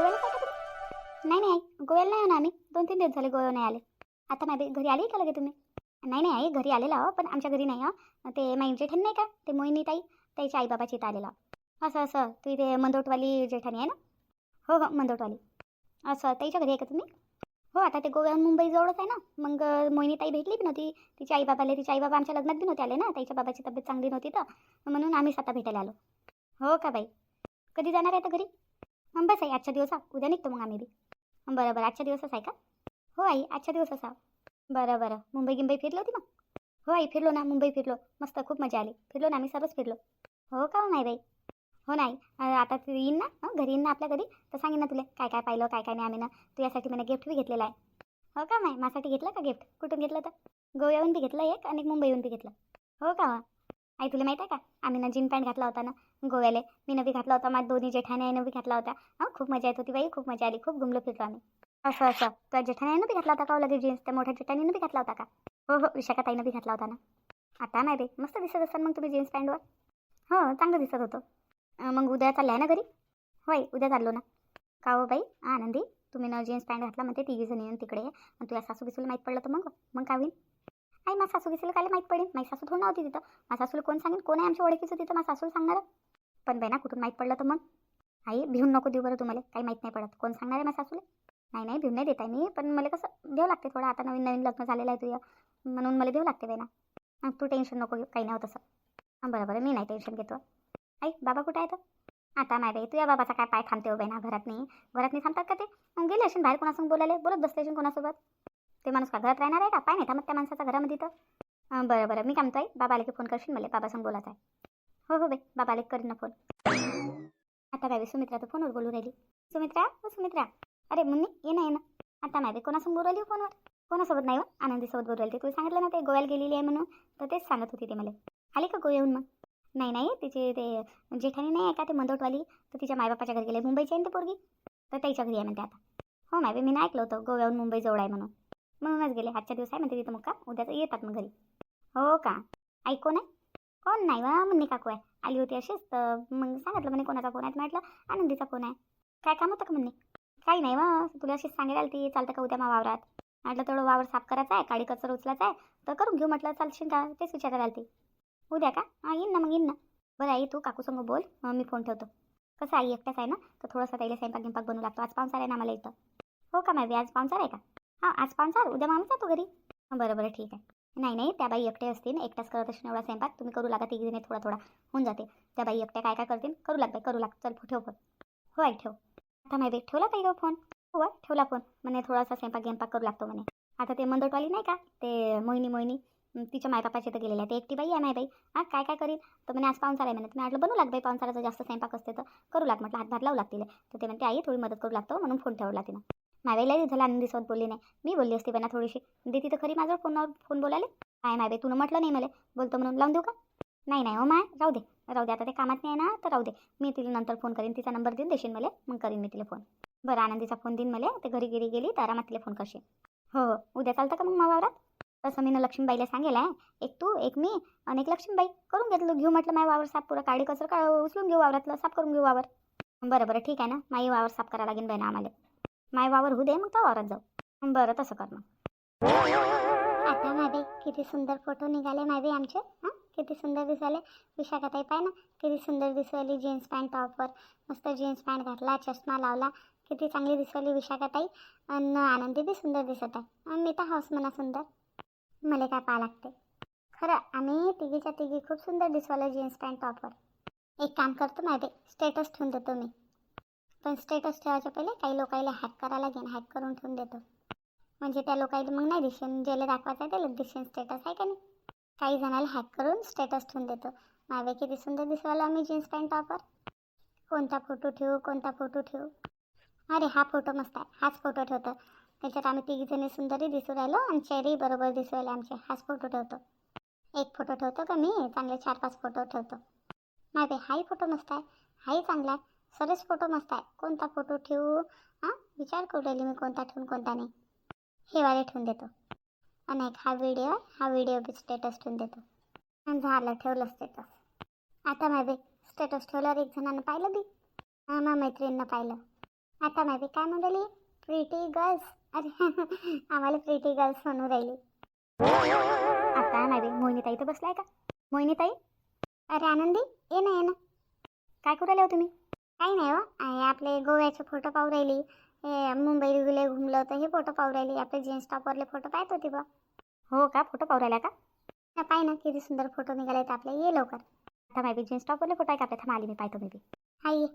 गोव्याला काय का तुम्ही? नाही नाही आई. गोव्याला नाही ना आम्ही. दोन तीन दिवस झाले गोव्या नाही आले. आता माझ्या घरी आली का लगे तुम्ही? नाही नाही आई. घरी आलेला हो पण आमच्या घरी नाही हो ते माईंचे जेठण नाही का? ते मोहिनी ताई त्याच्या आईबाबाची इथं आलेला असं असं. तू इथे मंदोटवाली जेठाणी आहे ना? हो हो मंदोटवाली. असं. त्याच्या घरी आहे का तुम्ही? हो आता ते गोव्याहून मुंबई जवळच आहे ना? मग मोहिनी ताई भेटली बी नव्हती. तिच्या आईबाबाला तिच्या आईबाबा आमच्या लग्नात बी नव्हते आले ना? त्याच्या बाबाची तब्येत चांगली नव्हती तर. म्हणून आम्हीच आता भेटायला आलो. हो का बाई? कधी जाणार आहे तर घरी? बस आहे आजच्या दिवस उद्या निघतो मग आम्ही बी. बरं बरं आजच्या दिवसच आहे का? हो आई आजच्या दिवसच हा बरं बरं. मुंबई गिंबई फिरलो होती मग? हो आई फिरलो ना मुंबई फिरलो. मस्त खूप मजा आली. फिरलो ना आम्ही सर्वच फिरलो. हो का हो नाही बाई? हो नाही आता तू येईन ना? घरी येईन ना आपल्या घरी? तर सांगेन ना तुला काय काय पाहिलं काय काय नाही आम्ही ना? तुझ्यासाठी मी गिफ्ट बी घेतलेला आहे. हो का माय? माझ्यासाठी घेतलं का गिफ्ट कुठून घेतलं तर? गोव्याहून बी घेतलं एक आणि मुंबईहून बी घेतलं. हो का आई तुला माहिती आहे का? आम्ही ना जीन पॅन्ट घातला होता ना गोव्याला. मी नवी घातला होता माझ्या दोन्ही जेठाने आहे बी घातला होता. हां खूप मजा येत होती बाई खूप मजा आली खूप घुमलो फिरलो आम्ही. असं असं. तुझ्या जेठाने बी घातला होता का लगे जीन्स? त्या मोठ्या जेठाने बी घातला होता का? हो हो विशाखा ताईनं बी घातला होता ना. आता नाही रे मस्त दिसत असाल मग तुम्ही जीन्स पॅन्टवर. हो चांगलं दिसत होतं. मग उद्या चाललं आहे ना घरी? होय उद्या चाललो ना. का हो बाई? आनंदी तुम्ही ना जीन्स पॅन्ट घातला म्हणते तिघी जणी येऊन तिकडे आणि तुझ्या सासू बिसूला माहीत पडलं तर मग हो. मग काय होईल आई माझ्या सासू बिसूला काय माहीत पडेल? माझी सासू थोडी नव्हती तिथं. माझ्या सासूला कोण सांगेल कोण आहे आमच्या ओळखीचं तिथं? माझ्या सासूला सांगणार? पण बहिणा कुठून माहीत पडलं तर मग? आई भिवून नको देऊ बरं तुम्हाला. काही माहीत नाही पडत. कोण सांगणार आहे माझ्या सासूला? नाही नाही भिवून नाही देत आहे मी. पण मला कसं देऊ लागते थोडं. आता नवीन नवीन लग्न झालेलं आहे तुझ्या म्हणून मला देऊ लागते बहिणा तू टेन्शन नको घेऊ. काही नाही होत असं बरं बरं. मी नाही टेन्शन घेतो. आई बाबा कुठं आहे तर आता नाही बाई. तुझ्या बाबाचा काय पाय थांबते हो बहिणा घरात नाही घरात नाही थांबतात का ते? मग गेले असेल बाहेर कोणासोबत बोलायला? बोलत बसले असेल कोणासोबत? ते माणूस का घरात राहणार आहे का? पाय नाही थांबत त्या माणसाच्या घरामध्ये तर. बरं बरं. मी काय म्हणतोय? बाबा आले की फोन करशील मला? बाबासंग बोलायचं आहे. हो हो बाई. बाबा आले करीन ना फोन आता काय सुमित्रा तर फोनवर बोलू राहिली. सुमित्रा? हो सुमित्रा. अरे मुन्नी ये ना ये ना. आता माहिती कोणासंग बोलू राहिली फोनवर कोणासोबत नाही हो? आनंदीसोबत बोलू राहिली. तुला सांगितलं ना ते गोव्याला गेलेली आहे म्हणून? तर तेच सांगत होती ते मला. आली का गोव्याहून मग? नाही नाही. तिचे ते जेठानी नाही आहे का? ते मंदोटवाली? तर तिच्या मायबापाच्या घरी गेले. मुंबईची आहे ना पोरगी? तर त्याच्या घरी आहे म्हणते आता. हो नाही मी नाही ऐकलं होतं गोव्याहून मुंबई जवळ आहे म्हणून. म्हणूनच गेले. आजच्या दिवस आहे म्हणते तिथं मग का? उद्याचं येतात मग घरी. हो का? ऐकून आहे कोण नाही हो वा मुन्नी काकू आहे. आली होती अशीच तर मग सांगितलं म्हणे कोणाचा फोन आहे म्हटलं आनंदीचा फोन आहे. काय काम होतं का म्हणणे काही नाही वा तुला अशीच सांगायला ती चालतं का उद्या मा वावरात? म्हटलं तेवढं वावर साफ करायचं आहे काळी कचरा उचलायचा आहे तर करून घेऊ म्हटलं चालशील का तेच विचारायला आली ती उद्या का? हां येईन ना मग येईन ना. बरं आई तू काकू संग बोल मग मी फोन ठेवतो. कसं आई एकटाच आहे ना? तर थोडंसं त्याला स्वयंपाक गिंपाक बनवू लागतो. आज पाहुणचार आहे ना मला इथं. हो का माहिती आज पाहुणचार आहे का? हां आज पाहुणचार उद्या मामी जातो घरी. बरं बरं ठीक आहे. नाही नाही त्या बाई एकटे असतील एकटाच करत असेल एवढा स्वयंपाक तुम्ही करू लागा तिघी जणी थोडा थोडा होऊन जाते. त्या बाई एकट्या काय काय करतील? करू लाग बाई करू लाग चल ठेव फोन. हो आई ठेव. आता माहिती ठेवला पाहिजे फोन. हो ठेवला फोन. म्हणे थोडासा स्वयंपाक गेमपाक करू लागतो म्हणे. आता ते मंदोटवाली नाही का ते मोहिनी मोहिनी तिच्या मायबापाशी तर गेलेले आहे ते एकटी बाई आहे मायबाई हां काय काय करील तर म्हणे आज पाहुणचार आहे म्हणे. तुम्ही म्हटलं बनवू लाग बाई पाहुणचाराचा जास्त स्वयंपाक असते तर. करू लाग म्हटलं हातभार लावू लागतील. तर ते म्हणते आई थोडी मदत करू लागतो म्हणून फोन ठेवला तिनं. मायबाईला झाला आनंदीसोबत बोलली नाही. मी बोलली असते बना थोडीशी. देती तर खरी माझं फोनवर फोन बोलायला. काय माय तुला म्हटलं नाही मला. बोलतो म्हणून. लावून देऊ का? नाही नाही हो माय. राहू दे. राहू दे. आता ते कामात नाही ना तर राहू दे. मी तिला नंतर फोन करीन. तिचा नंबर देऊन देशील मला. मग करीन मी तिला फोन. बरं आनंदीचा फोन देईन मला. ते घरी गेली गेली तर आरामात तिला फोन करशील. हो हो. उद्या चालतं का मग मावावरात तसं मी ना लक्ष्मीबाईला सांगेल आहे एक तू एक मी आणि एक लक्ष्मीबाई. करून घेतलं. घेऊ म्हटलं माझ्या वावर साफ पुरा. काळी कचरा का उचलून घेऊ वावरातलं. साफ करून घेऊ वावर. बरं बरं. ठीक आहे ना. माई वावर साफ करायला लागेल बाई ना आम्हाला. माय वावर होऊ दे मग तर वावरात जाऊ. बरं तसं कर मग. आता मावे किती सुंदर फोटो निघाले मावे आमचे. हां किती सुंदर दिसाले विशाखाताई पाय ना किती सुंदर दिसवली जीन्स पॅन्ट टॉपवर मस्त जीन्स पॅन्ट घातला चष्मा लावला. किती चांगली दिसवली विशाखाताई. आणि आनंदी बी सुंदर दिसत आहे. आणि मी तर हाऊस म्हणा सुंदर. मला काय पाहा लागते. खरं आम्ही तिघीच्या तिघी खूप सुंदर दिसवलं जीन्स पॅन्ट टॉपवर एक काम करतो माहिती स्टेटस ठेवून देतो मी. पण स्टेटस ठेवायच्या पहिले काही लोकायला हॅक करायला घेईन हॅक करून ठेवून देतो. म्हणजे त्या लोकांना मग नाही दिसेन ज्याला दाखवायचं आहे त्याला दिसेन स्टेटस आहे का नाही? काही जणाला हॅक करून स्टेटस ठेवून देतो. मावे किती सुंदर दिसवायला आम्ही जीन्स पॅन्ट टॉपवर कोणता फोटो ठेवू कोणता फोटो ठेवू? अरे हा फोटो मस्त आहे. हाच फोटो ठेवतो. त्याच्यात आम्ही तिघीजणी सुंदरही दिसू राहिलो आणि चेहरेही बरोबर दिसू राहिले आमचे. हाच फोटो ठेवतो. एक फोटो ठेवतो का मी? चांगले चार पाच फोटो ठेवतो. मावे हाही फोटो मस्त आहे. हाही चांगला आहे. सर्वच फोटो मस्त आहे कोणता फोटो ठेवू? हां? विचार करू राहिली मी कोणता ठेवून कोणता नाही. हे वाले ठेवून देतो. आणि एक हा व्हिडिओ हा व्हिडिओ बी स्टेटस ठेवून देतो. आणि झालं ठेवलं स्टेटस आता माझे स्टेटस ठेवल्यावर एक जणांना पाहिलं बी. हां मग मैत्रिणीनं पाहिलं. आता माझे काय म्हणाली प्रिटी गर्ल्स अरे आम्हाला प्रिटी गर्ल्स म्हणून राहिली. आता नाही मोहिनीताई तर बसलाय का? मोहिनीताई? अरे आनंदी ये ना ये ना. काय करू राहिले हो तुम्ही? काही नाही हो. आपले गोव्याचे फोटो पाहू राहिली. हे मुंबई गेले घुमलं होतं हे फोटो पाहू राहिली. आपले जीन्स टॉपवरले फोटो पाहत होती बा. हो का? फोटो पाहू राहिला का? ना पाय ना किती सुंदर फोटो निघाले तर आपले. ये लवकर. आता माय बी जीन्स टॉपवरले फोटो आहे का आपल्या थांब आली मी पाहतो मी बी. हा ये.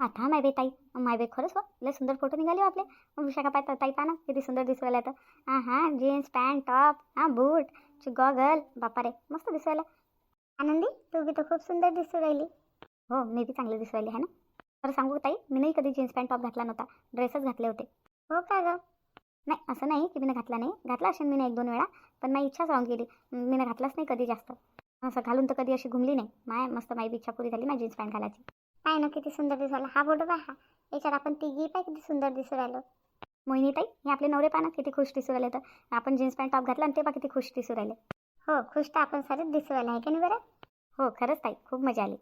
आता माय बे ताई माय बे खरंच हो. लय सुंदर फोटो निघाले हो आपले. मग विशाखा पाय ताई पहा ना किती सुंदर दिसू राहिला तर. हां हां जीन्स पॅन्ट टॉप हां बूट गॉगल बापा रे मस्त दिसू राहिला आनंदी तू बी तर खूप सुंदर दिसू राहिली. हो मी बी चांगली दिसू राहिली आहे ना? तर सांगू ताई? मी नाही कधी जीन्स पॅन्ट टॉप घातला नव्हता. ड्रेसच घातले होते. हो का गं? नाही असं नाही की मी घातला नाही. घातला असेल मी एक दोन वेळा पण माझी इच्छाच राहून गेली. मी घातलाच नाही कधी जास्त. असं घालून तर कधी अशी घुमली नाही. माय मस्त माझी इच्छा पुरी झाली माझी जीन्स पॅन्ट घालायची. पाय ना किती सुंदर दिसायला हा फोटो पहा याच्यात आपण तिघी पाय किती सुंदर दिसू राहिलो. मोहिनी ताई हे आपले नवरे पाना किती खुश दिसू राहिले तर. आपण जीन्स पॅन्ट टॉप घातला आणि ते पा किती खुश दिसू राहिले. हो खुश तर आपण सारेच दिसू राहिले. आहे का नाही बरं? हो खरंच ताई. खूप मजा आली.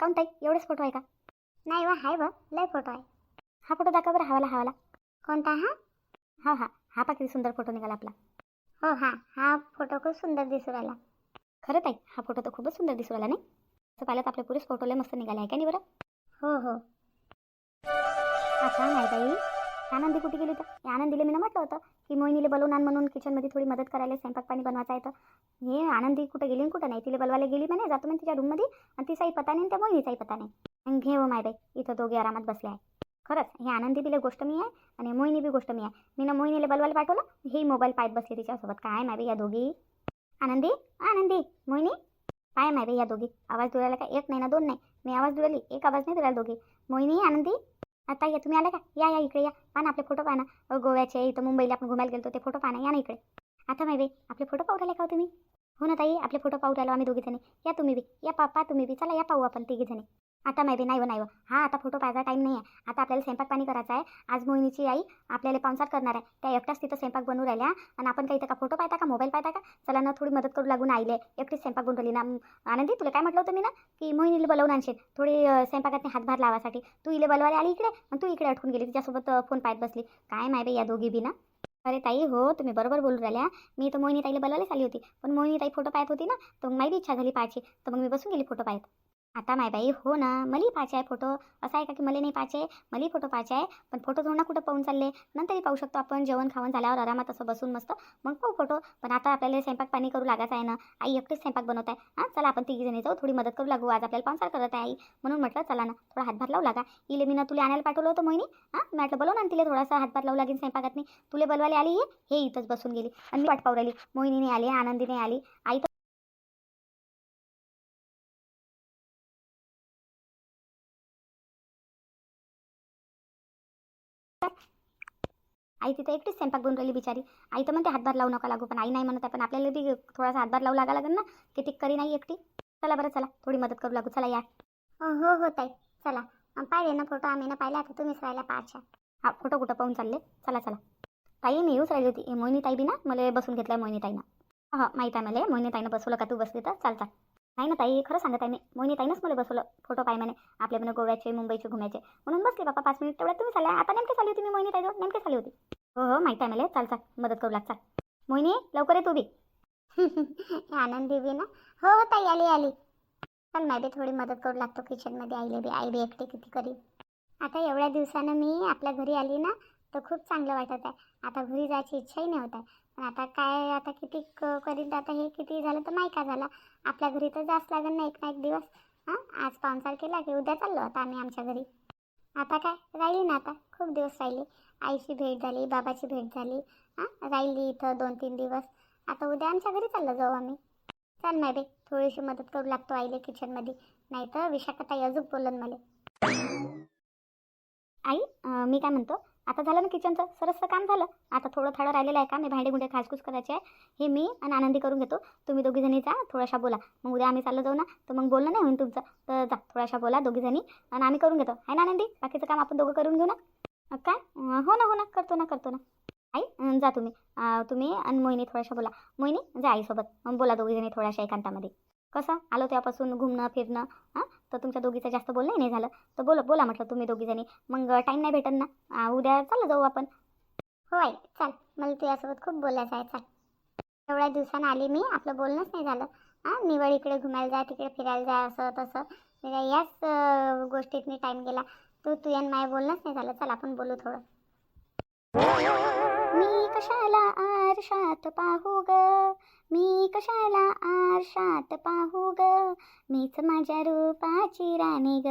काऊन ताई? एवढेच फोटो आहे का? नाही वा हाय बा लय फोटो आहे. हा फोटो दाखव बरं हवाला हवाला. कोणता हा? हो, हो हा हा पा किती सुंदर फोटो निघाला आपला. हो हा हा फोटो खूप सुंदर दिसू राहिला. खरं ताई हा फोटो तर खूपच सुंदर दिसू राहिला नाही? असं पाहिलं तर आपले पुरेच फोटो लय मस्त निघाले आहे का नाही बरं? हो हो. अच्छा नाही ताई. आनंदी कुठे गेली तर? या आनंदीला मी म्हटलं होतं की मोहिनीला बोलवून आण म्हणून किचनमध्ये थोडी मदत करायला स्वयंपाक पाणी बनवायचा आहे तर. हे आनंदी कुठे गेली कुठं नाही? तिला बोलवायला गेली म्हणे जातो म्हणे तिच्या रूममध्ये आणि तिचाही पता नाही त्या मोहिनीचाही पता नाही. आणि घे हो मायबाई इथं दोघे आरामात बसले आहे. खरंच हे आनंदी बिले गोष्ट मी आहे आणि मोहिनी बी गोष्ट मी आहे. मी ना मोहिनीला बलवायला पाठवलं हे मोबाईल पाहत बसले तिच्यासोबत. काय मायबाई या दोघी? आनंदी? आनंदी मोहिनी? काय मायबाई या दोघी? आवाज दुरायला का एक नाही ना दोन नाही. मी आवाज दुराली एक आवाज नाही दुरायला दोघी. मोहिनी आनंदी? आता या तुम्ही आला का? या या इकडे या. पा ना आपले फोटो पाहा ना. गोव्याचे इथं मुंबईला आपण घुमायला गेलो ते फोटो पाहा ना. या ना इकडे. आता माय आपले फोटो पाहू राहिले का हो तुम्ही? हो ना ताई आपले फोटो पाहू राहिलो आम्ही दोघी जणी. या तुम्ही बी. या पा तुम्ही बी. चला या पाहू आपण तिघी जणी. आता माय बी नाही हो नाही हो. हा आता फोटो पाहायचा टाईम नाही आहे आता आपल्याला स्वयंपाक पाणी करायचा आहे. आज मोहिनीची आई आपल्याला पावसात करणार आहे. त्या एकटाच तिथं स्वयंपाक बनवू राहिल्या. आणि आपण काही का फोटो पाहता का मोबाईल पाहता का? चला ना थोडी मदत करू लागून आईले. एकटीच स्वयंपाक बनवून राहिली ना. आनंदी तुला काय म्हटलं होतं मी ना? की मोहिनीला बोलवून आणशील. थोडी स्वयंपाकातने हातभार लावासाठी. तू इले बोलवायला आली इकडे आणि तू इकडे अटकून गेली. तिच्यासोबत फोन पाहत बसली. काय माय बाई या दोघी बी ना? अरे ताई हो तुम्ही बरोबर बोलू राहिल्या. मी तर मोहिनी ताईला बोलायलाच आली होती. पण मोहिनी ताई फोटो पाहत होती ना तर मग माझी इच्छा झाली पाहायची. तर मग मी बसून गेली फोटो पाहत. आता माय बाई हो ना मलाही पाहायचे आहे फोटो असा आहे का की मला नाही पाहायचे? मलाही फोटो पाहायचे आहे. पण फोटो थोडं ना कुठं पाहून चालले? नंतरही पाहू शकतो आपण. जेवण खावण झाल्यावर आरामात असं बसून मस्त मग पाहू फोटो पण आता आपल्याला स्वयंपाक पाणी करू लागायचं आहे ना. आई एकटीच स्वयंपाक बनवत आहे. हां चला आपण तिघी जणी जाऊ. थोडी मदत करू लागू. आज आपल्याला पाहुणचार करत आहे आई. म्हणून म्हटलं चला ना थोडा हातभार लावू लागा. इले मी ना तुला आणायला पाठवलं होतं मोहिनी? हां मी म्हटलं बोलव ना तिला थोडासा हातभार लावू लागेल स्वयंपाकात नाही तुला बोलवायला आली हे? इथंच बसून गेली. आणि मी वाट पाहू राहिली. मोहिनीने आली आनंदीने आली. आई आई तिथे एकटीच स्वयंपाक बनून राहिली बिचारी. आई तर म्हणते हातभार लावू नका लागू पण आई नाही म्हणत आहे. पण आपल्याला बी थोडासा हातभार लावू लागा लागेल ना किती करी नाही एकटी. चला बरं चला थोडी मदत करू लागू. चला या. हो हो ताई. चला. पाहिले ना फोटो आम्ही ना पाहिला. आता तुम्हीच राहिला पाहायच्या. हा फोटो कुठं पाहून चालले? चला चला. ताई मी येऊच राहिली होती. मोहिनी ताई बी ना मला बसून घेतलं मोहिनी ताईनं हा माहीत आहे मला मोहिनी ताईनं बसवलं का तू? बसली तर चाल चाल. नाही ना ताई खरं सांगत आहे मी. मोहिनी ताईनंच मला बसवलं फोटो पाय म्हणे आपल्या म्हणे गोव्याचे मुंबईचे घुमायचे. म्हणून बसले बापा पाच मिनिट तेवढ्यात तुम्ही चालल्या. आता नेमकी चालली होती मी मोहिनी ताईजवळ नेमकी चालली होती. हो हो माहीत आहे मला. चाल चाल मदत करू लाग चाल मोहिनी लवकर ये तू बी. आनंदी बी ना? हो हो ताई आली आली. चल मी बी थोडी मदत करू लागतो किचनमध्ये आईले बी आई बी एकटी किती करी. आता एवढ्या दिवसानं मी आपल्या घरी आली ना तर खूप चांगलं वाटत आहे. आता घरी जायची इच्छाही नाही होत आहे. पण आता काय आता किती क- करीत आता हे किती झालं तर नाही का झालं? आपल्या घरी तर जास्त लागेल ना एक ना एक दिवस. हां? आज पाहुणचार केला की उद्या चाललो आता आम्ही आमच्या घरी. आता काय? राहिली ना आता. खूप दिवस राहिली. आईची भेट झाली बाबाची भेट झाली. हां राहिली इथं दोन तीन दिवस. आता उद्या आमच्या घरी चाललं जाऊ आम्ही. चल नाही बे थोडीशी मदत करू लागतो आईले किचनमध्ये नाही तर विशाखाताई अजून बोलन मला. आई मी काय म्हणतो? आता झालं ना किचनचं सरसचं काम झालं. आता थोडं थोडं राहिलेलं आहे का? मी भांडे गुंडे खासखुस करायचे आहे. हे मी आणि आनंदी करून घेतो. तुम्ही दोघीजणी जा थोडाशा बोला. मग उद्या आम्ही चाललं जाऊ ना? तर मग बोलणं नाही होईल तुमचं. तर जा थोड्याशा बोला दोघीजणी आणि आम्ही करून घेतो. आहे ना आनंदी? बाकीचं काम आपण दोघं करून घेऊ ना? काय? हो ना हो ना. करतो ना करतो ना. आई जा तुम्ही. तुम्ही आणि मोहिनी थोड्याशा बोला. मोहिनी जा आईसोबत. मग बोला दोघीजणी थोड्याशा एकांतामध्ये. कसं? आलो तेव्हापासून घुमणं फिरणं हां तर तुमच्या दोघीचं जास्त बोलणंही नाही झालं. तर बोला बोला म्हटलं तुम्ही दोघीजणी. मग टाईम नाही भेटन ना. उद्या चाललं जाऊ आपण. हो आई चल. मला तुझ्यासोबत खूप बोलायचं आहे चल. एवढ्या दिवसानं आली मी आपलं बोलणंच नाही झालं. हां निवड इकडे घुमायला जा तिकडे फिरायला जा असं तसं. म्हणजे याच गोष्टीत मी टाईम गेला. तू तुझ्या माय बोलणंच नाही झालं. चल आपण बोलू थोडं. मी कशाला आरशात पाहू ग? मी कशाला आरशात पाहू ग? मीच माझ्या रूपाची राणी ग.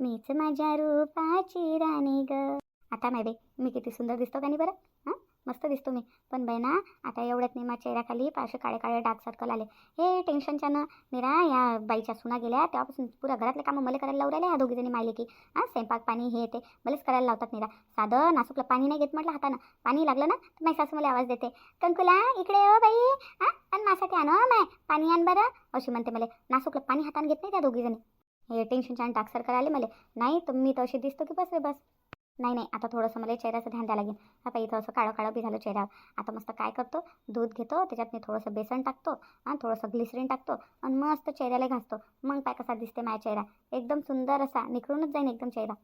मीच माझ्या रूपाची राणी ग. आता नाही बाई मी किती सुंदर दिसतो का नाही बरं? मस्त दिसतो मी. पण बहिणा ना आता एवढ्यात मी माझ्या चेहऱ्याखाली पाशे काळे काळे डार्क सर्कल आले. हे टेन्शनच्या ना निरा या बाईच्या सुना गेल्या तेव्हापासून पुऱ्या घरातले कामं मला करायला लावलेले राहिले ह्या दोघीजणी मायले की हां स्वयंपाक पाणी हे ते मलाच करायला लावतात निरा साधं नासूकला पाणी नाही घेत म्हटलं हातानं. पाणी लागलं ना तर माझी सासू मला आवाज देते. कंकुला इकडे हो बाई. हां आणि माझ्यासाठी आण माय. पाणी आण बरं अशी म्हणते मला. नासूकला पाणी हातानं घेत नाही त्या दोघीजणी. हे टेन्शनच्या आणि डार्क सर्कल आले मला. नाही तर मी तर अशी दिसतो की बस रे बस. नाही नाही आता थोडंसं मला चेहऱ्याचं ध्यान द्यावं लागेल. आता इथं असं काळं काळं बी झालं चेहऱ्यावर आता मस्त काय करतो? दूध घेतो त्याच्यात मी थोडंसं बेसन टाकतो आणि थोडंसं ग्लिसरीन टाकतो आणि मस्त चेहऱ्याला घासतो. मग पाय कसा दिसते माझ्या चेहरा? एकदम सुंदर असा निखळूनच जाईन एकदम चेहरा.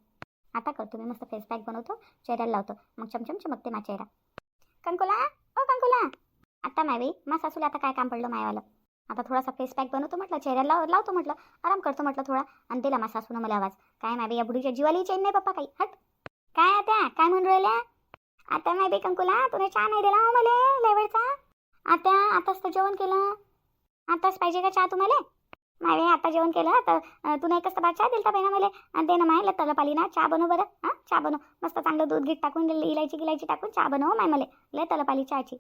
आता करतो मी मस्त फेस पॅक बनवतो चेहऱ्याला लावतो. मग चमचम चमकते माझा चेहरा. कंकुला ओ कंकुला! आता मायवी मा सासूला आता काय काम पडलं मायावालं? आता थोडासा फेस पॅक बनवतो म्हटलं चेहऱ्याला लाव लावतो म्हटलं. आराम करतो म्हटलं थोडा. आणि दिला मा सासूनं मला आवाज. काय मायवी या बुडीच्या जीवाली चेन नाही पप्पा काही. हट! काय आता? काय म्हणून राहिल्या आता मायवी कंकुला तुने चहा नाही दिला हो मला लय वेळचा. आता आताच तर जेवण केलं. आताच पाहिजे का चहा तुम्हाला? मावे आता जेवण केलं तर तू नाही कसं बा चहा दिलता बाई मला. आणि दे ना माय लताला पाली ना चहा बनव बरं हां? चहा बनव. मस्त चांगलं दूध गीत टाकून इलायची गिलायची टाकून चहा बनव हो माय मला. लय तला पाली चहाची.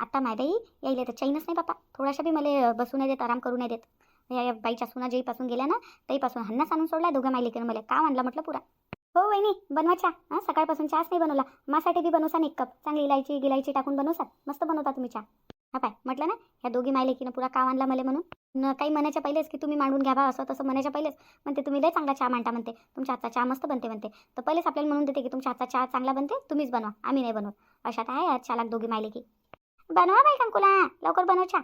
आता माय बाई यायला तर चैनच नाही बापा. थोडाशा बी मला बसू नाही देत आराम करू नाही देत. या बाईच्या सुना जेईपासून गेल्या ना तेईपासून हन्नास आणून सोडला दोघं मायलिकेनं मला. का आणला म्हटलं पुरा? हो वहिनी बनवा चहा. हां सकाळपासून चहाच नाही बनवला. मासाठी बी बनवसा एक कप. चांगली इलायची गिलायची टाकून बनवसा मस्त बनवता तुम्ही चहा. हा पाय म्हटलं ना ह्या दोघी माईले की ना पुरा काव आणला मला म्हणून. न काही म्हणायच्या पहिलेच की तुम्ही मांडून घ्यावा असं तसं म्हणायच्या पहिलेच. म्हणते तुम्ही लय चांगला चहा मांडता म्हणते. तुमच्या हातचा चहा मस्त बनते म्हणते. तर पहिलेच आपल्याला म्हणून देते की तुमच्या हातचा चहा चांगला बनते तुम्हीच बनवा. आम्ही नाही बनवत. अशात आहे आज चालाक दोघी मायले की बनवा बाई कंकुला लवकर बनव चहा.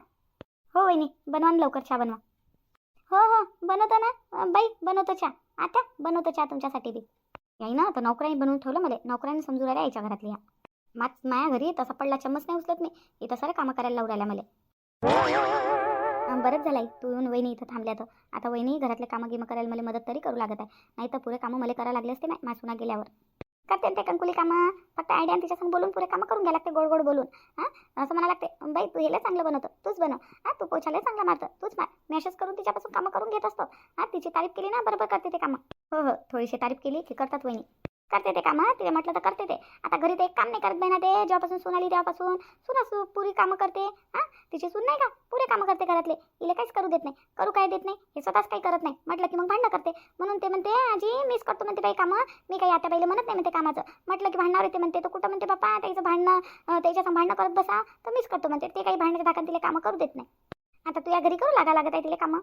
हो वहिनी बनवा ना लवकर चहा बनवा. हो हो बनवतो ना. बाई बनवतो चहा. आता बनवतो चहा तुमच्यासाठी बी. याई ना तर नोकऱ्याने बनवून ठेवलं मला. नोकऱ्याने समजू राहिल्या याच्या घरातल्या. मात माया घरी तसा पडला चम्मच नाही उचलत मी. इथं सारे कामं करायला लावून राहिल्या मला. बरंच झालं तू येऊन वहिनी इथं थांबल्या तर. आता वहिनी घरातले कामं गिमं करायला मला मदत तरी करू लागत आहे. नाही तर पुरे कामं मला करायला लागले असते नाही मासुना गेल्यावर. करते ना ते कंकुली कामं. फक्त आयडिया तिच्यासंग बोलून पुरे कामं करून घ्या लागते गोड गोड बोलून. हां असं म्हणा लागते बाई तू हेला चांगलं बनवतं. तूच बनव. हां तू पोछाला चांगलं मारतं. तूच मार. मी करून तिच्यापासून कामं करून घेत असतो. हां तिची तारीफ केली ना बरोबर करते ते कामं. हो हो. थोडीशी तारीफ केली की करतात वहिनी. करते ते कामं तिला म्हटलं तर करते ते. आता घरी ते एक काम नाही करत बहिणा ना ते. जेव्हापासून सून आली तेव्हापासून सुना सु पुरी कामं करते. हां? तिची सून नाही का? पुरे कामं करते घरातले. हिला काहीच करू देत नाही. करू काय देत नाही? हे स्वतःच काही करत नाही. म्हटलं की मग भांडणं करते. म्हणून ते म्हणते आजी मीच करतो म्हणते बाई कामं. मी काही आता पहिले म्हणत नाही म्हणते कामाचं. म्हटलं की भांडणार येते म्हणते. तर कुठं म्हणते पप्पा त्याचं भांडणं अं, भांडणं करत बसा. तर मीच करतो म्हणते. ते काही भांडण्याच्या दाखल तिला कामं करू देत नाही. आता तू या घरी करू लागा लागत आहे तिला कामं?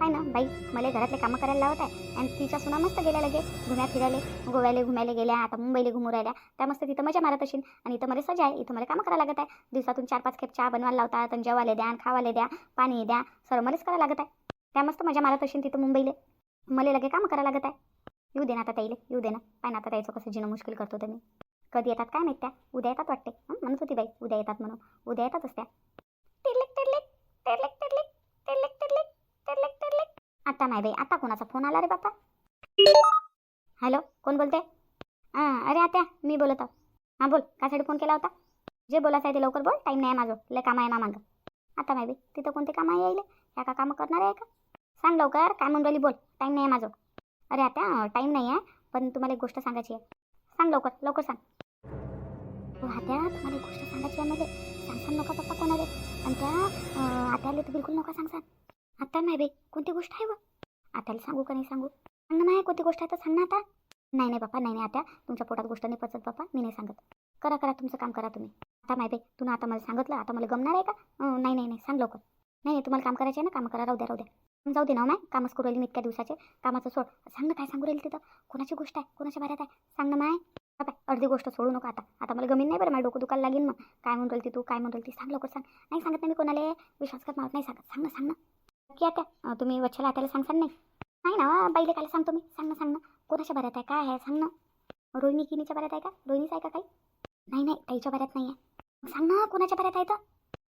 आहे ना बाई मला घरातले कामं करायला लावत आहे. आणि तिच्या सुना मस्त गेल्या लगे घुम्या फिरायले गोव्याला घुमायला गेल्या आता मुंबईला घुमू राहिल्या. त्या मस्त तिथं मजा मारत असेल आणि इथं मला सजा आहे इथं मला कामं करायला लागत आहे. दिवसातून चार पाच खेप चहा बनवायला लावतात आणि जेवायला द्या आणि द्या पाणी द्या सर्व मलाच करायला लागत आहे. त्या मस्त मजा मारत असेल तिथं मुंबईले. मला लगे कामं करायला लागत आहे. येऊ दे ना आता ताईले येऊ दे ना. पाय ना आता ताईचं कसं जिणं मुश्किल करतो तर मी. कधी येतात काय माहीत त्या? उद्या येतात वाटते. म्हणत होती बाई उद्या येतात म्हणून. उद्या येतातच त्या. आता नाही बाई आता कोणाचा फोन आला रे बापा? हॅलो कोण बोलते हां अरे आत्या मी बोलत आहो. हां बोल कासाठी फोन केला होता? जे बोलायचं आहे ते लवकर बोल टाईम नाही आहे माझं लय काम आहे मा मागं. आता नाही बाई तिथं कोणते कामं यायले? ह्या का कामं करणार आहे का? सांग लवकर काय म्हणून राहिली बोल टाईम नाही आहे माझं. अरे आता टाईम नाही आहे पण तुम्हाला एक गोष्ट सांगायची आहे. सांग लवकर लवकर सांग. आत्या तुम्हाला एक गोष्ट सांगायची आहे मला सांग सांग नका पप्पा कोणाला. आणि त्या अं, आत्याला तर बिलकुल नका सांग सांग. आता नाही बाई कोणती गोष्ट आहे व? आताला सांगू का नाही सांगू? सांग ना माय कोणती गोष्ट आहे तर सांग ना आता. नाही नाही बापा नाही नाही आता. तुमच्या पोटात गोष्ट नाही पचत बापा मी नाही सांगत. करा करा तुमचं काम करा तुम्ही. आता माय बाई तुम्ही आता मला सांगितलं आता मला गमणार आहे का? नाही नाही नाही सांग लवकर. नाही नाही तुम्हाला काम करायचे आहे ना काम करा राहू द्या राहू द्या. जाऊ दे ना हो माय कामच करू राहिली मी इतक्या दिवसाचे. कामाचं सोड. सांग ना काय सांगू राहील तिथं. कोणाची गोष्ट आहे? कोणाच्या बाऱ्यात आहे? सांग ना माय. बाय अर्धी गोष्ट सोडू नका आता. आता मला गमीन नाही बरं माझं डोकं दुखायला लागेल मग. काय म्हणून राहिली तू काय म्हणून राहील ती? सांग लवकर सांग. नाही सांगत नाही मी कोणाला. विश्वास करत नाही सांगत. सांग ना सांग ना. की आता? तुम्ही वच्छला आत्याला सांगसान नाही? नाही ना बाईले काय सांगतो मी? सांग ना सांग ना. कोणाच्या बऱ्यात आहे? काय आहे? सांग ना. रोहिणी किनीच्या बऱ्यात आहे का? रोहिणीच आहे का काही? नाही नाही ताईच्या बऱ्यात नाही आहे. सांग ना कोणाच्या बऱ्यात आहे तर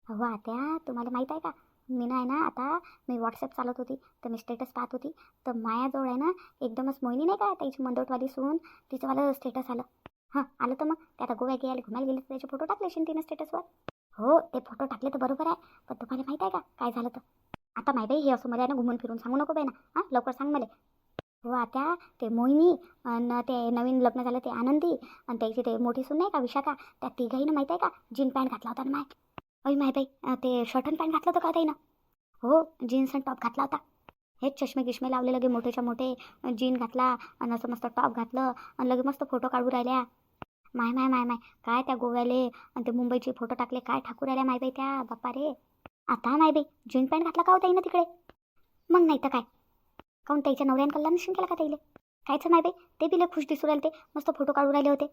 अहो आत्या तुम्हाला माहीत आहे का? मी ना आहे ना आता मी व्हॉट्सअप चालत होती तर मी स्टेटस पाहत होती. तर मायाजवळ आहे ना एकदमच मोहिनी नाही का त्याची मंदोटवाली सून? तिचंवालं स्टेटस आलं. हां आलं तर मग. ते आता गोव्या गेले घुमायला गेले तर त्याचे फोटो टाकले असेल तिनं स्टेटसवर हो ते फोटो टाकले तर बरोबर आहे. पण तुम्हाला माहीत आहे का काय झालं तर? आता माही बाई हे असं मला ना घुमून फिरून सांगू नको बाई ना. हां लवकर सांग मला. हो आता ते मोहिनी आणि ते नवीन लग्न झालं ते आनंदी. आणि त्याची ते मोठी सून नाही का विशाखा? त्या तिघाईनं माहीत आहे का? जीन पॅन्ट घातला होता ना माय. अय माय बाई ते शर्ट अँड पॅन्ट घातलं होतं का ताईनं हो जीन्स आणि टॉप घातला होता. हेच चष्मे गिश्मे लावले लगे मोठेच्या मोठे. जीन घातला आणि असं मस्त टॉप घातलं आणि लगे मस्त फोटो काढू राहिल्या. माय माय माय माय काय त्या गोव्याले? आणि ते मुंबईचे फोटो टाकले काय ठाकू राहिल्या माय बाई त्या? बाप्पा रे. आता नाही बे जीन पॅन्ट घातला का होता ना तिकडे? मग नाही तर काय? काऊन त्याच्या नवऱ्यानं कल्ला नशीन केला का ताईले? कायचं नाही बे ते बिले खुश दिसू राहिले ते मस्त फोटो काढू राहिले होते.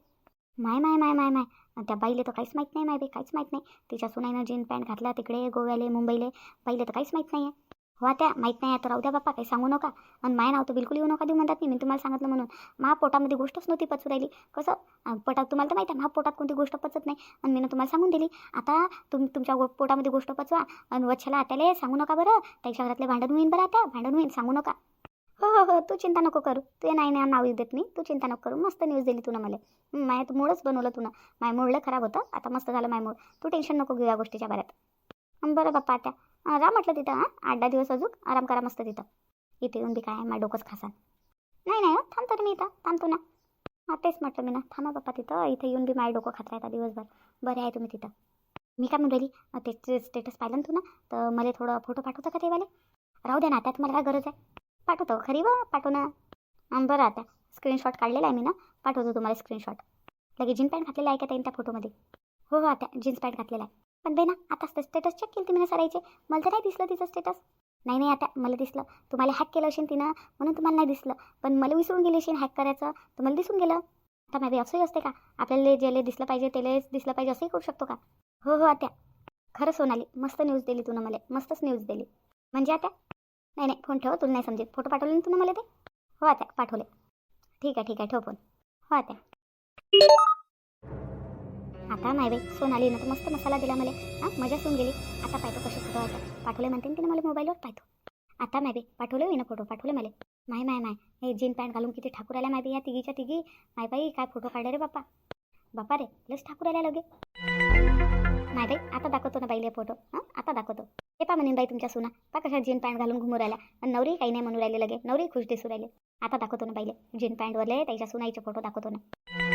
माय माय माय माय माय. त्या बाईले तर काहीच माहीत नाही माय बे काहीच माहीत नाही. तिच्या सुनाईनं जीन पॅन्ट घातला तिकडे गोव्याले मुंबईले. बाईले तर काहीच माहीत नाही आहे हो त्या माहीत नाही आता राहू द्या बाप्पा काही सांगू नका. आणि माय नाव तर बिलकुल येऊ नका देऊ म्हणतात नाही मी तुम्हाला सांगितलं म्हणून. मा पोटामध्ये गोष्टच नव्हती पचू राहिली. कसं? पोटात तुम्हाला तर माहिती आहे मा पोटात कोणती गोष्ट पचत नाही. आणि मी तुम्हाला सांगून दिली. आता तुम तुमच्या गो- पोटामध्ये गोष्ट पचवा. आणि वच्छाला आत्याला सांगू नका बरं. त्याच्या घरातले भांडण होईन बरं आता. भांडण होईन सांगू नका. हो हो हो तू चिंता नको करू. तू नाही नाही नाव देत मी तू चिंता नको करू. मस्त न्यूज दिली तुला मला. माय तू मूळच बनवलं तुला माय मूळलं खराब होतं. आता मस्त झालं माय मूळ तू टेन्शन नको घेऊ या गोष्टीच्या बऱ्यात बरं बाप्पा आता. राहा म्हटलं तिथं हां आठ दहा दिवस अजून आराम करा मस्त तिथं. इथे येऊन बी काय माय डोकंच खासा नाही नाही थांबतो ना मी इथं थांबतो ना. हां तेच म्हटलं मी ना थांबा बाप्पा तिथं इथे येऊन बी माय डोकं खात आता दिवसभर. बरे आहे तुम्ही तिथं. मी काय म्हणून राहिली? स्टेटस पाहिलं ना तू ना तर मला थोडं फोटो पाठवतं का ते वाले राहू द्या ना त्यात मला काय गरज आहे. पाठवतो खरी वा पाठव ना. बरं आता स्क्रीनशॉट काढलेला आहे मी ना पाठवतो तुम्हाला स्क्रीनशॉट लगे जीन पॅन्ट घातलेला आहे का ताईन त्या फोटोमध्ये हो हो आता जीन्स पॅन्ट घातलेला आहे. पण दे ना आता स्टेटस चेक केली मी सरायचे मला तर नाही दिसलं तिचं स्टेटस नाही नाही आता मला दिसलं. तुम्हाला हॅक केलं असेल तिनं म्हणून तुम्हाला नाही दिसलं. पण मला विसरून गेली असेल हॅक करायचं तुम्हाला मला दिसून गेलं. आता मॅबी असंही असते का? आपल्याला ज्याला दिसलं पाहिजे त्यालाच दिसलं पाहिजे असंही करू शकतो का? हो हो आता खरं सोनाली मस्त न्यूज दिली तुनं मला. मस्तच न्यूज दिली. म्हणजे आता नाही नाही फोन ठेव तुला नाही समजेल. फोटो पाठवले ना तुला मला ते? हो आता पाठवले. ठीक आहे ठीक आहे ठेव फोन हो आता आता नाही बाई सोनाली ना तर मस्त मसाला दिला मला. हां मजा सून गेली. आता पाहतो कसे फोटो आता पाठवले म्हणते ना तिने मला मोबाईलवर पाहतो. आता माय बाई पाठवले होईना ना फोटो पाठवले मला. माय माय माय हे जीन पॅन्ट घालून किती ठाकूर आल्या माय बाई या तिघीच्या तिघी. माय बाई काय फोटो काढले रे बाप्पा बाप्पा रे लस ठाकूर आल्या लगे. नाही बाई आता दाखवतो ना बाईले फोटो हां आता दाखवतो. हे पा म्हणेन बाई तुमच्या सुना. पा कशा जीन पॅन्ट घालून घुमू राहिल्या. आणि नवरी काही नाही म्हणू राहिले लगे. नवरी खुश दिसू राहिले. आता दाखवतो ना बाईले जीन पॅन्टवरले त्याच्या सुनाईचे फोटो दाखवतो ना.